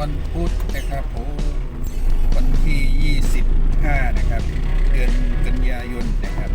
วันพุธนะครับผมวันที่ 25 นะครับ เดือนกันยายนนะครับ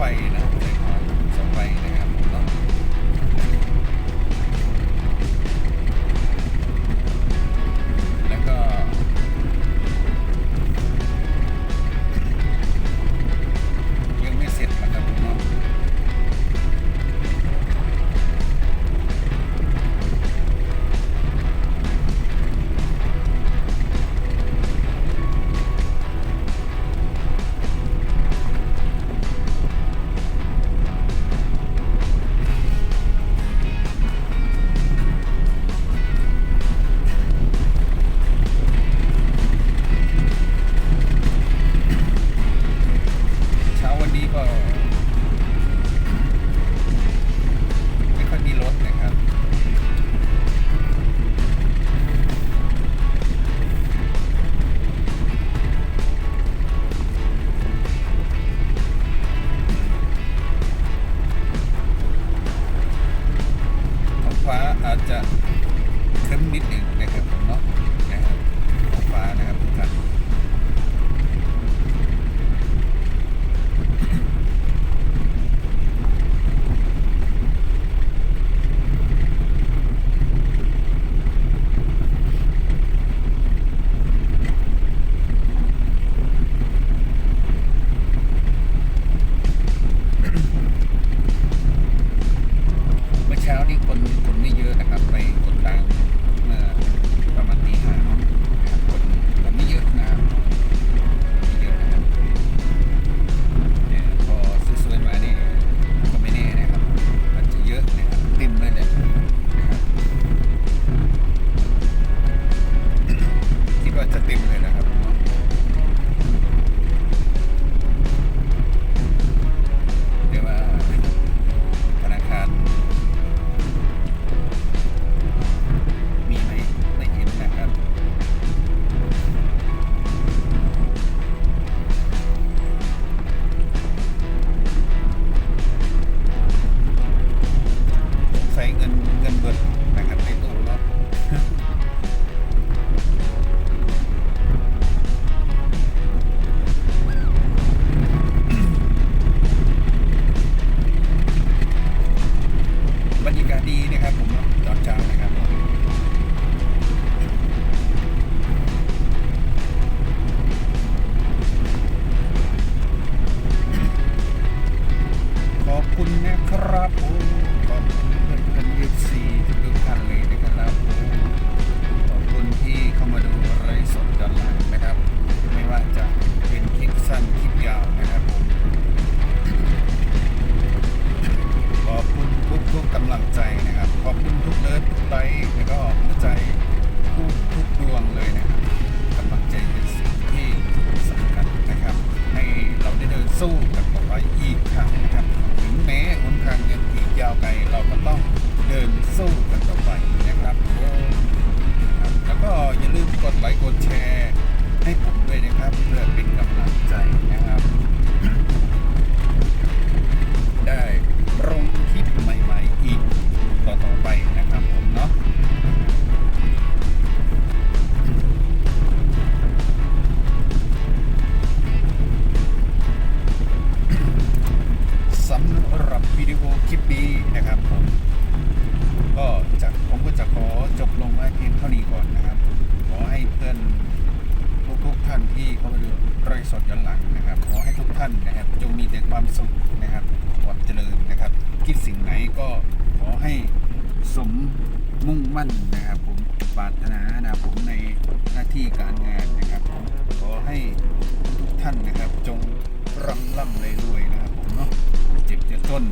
ไฟนะ อาจจะเข้มนิดหนึ่งนะครับ คลิปนี้นะครับผมก็จะผมก็จะขอจบลงไว้เพียงเท่านี้ก่อนนะครับ ขอให้เพื่อนทุกทุกท่านที่เข้ามาดูรายสดย้อนหลังนะครับ ขอให้ทุกท่านนะครับ จงมีแต่ความสุขนะครับความเจริญนะครับ คิดสิ่งไหนก็ขอให้สมมุ่งมั่นนะครับ ผมปรารถนานะผมในหน้าที่การงานนะครับขอให้ทุกท่านนะครับ จงร่ำร่ำเลยรวยนะครับผมเนาะเจ็บจะต้น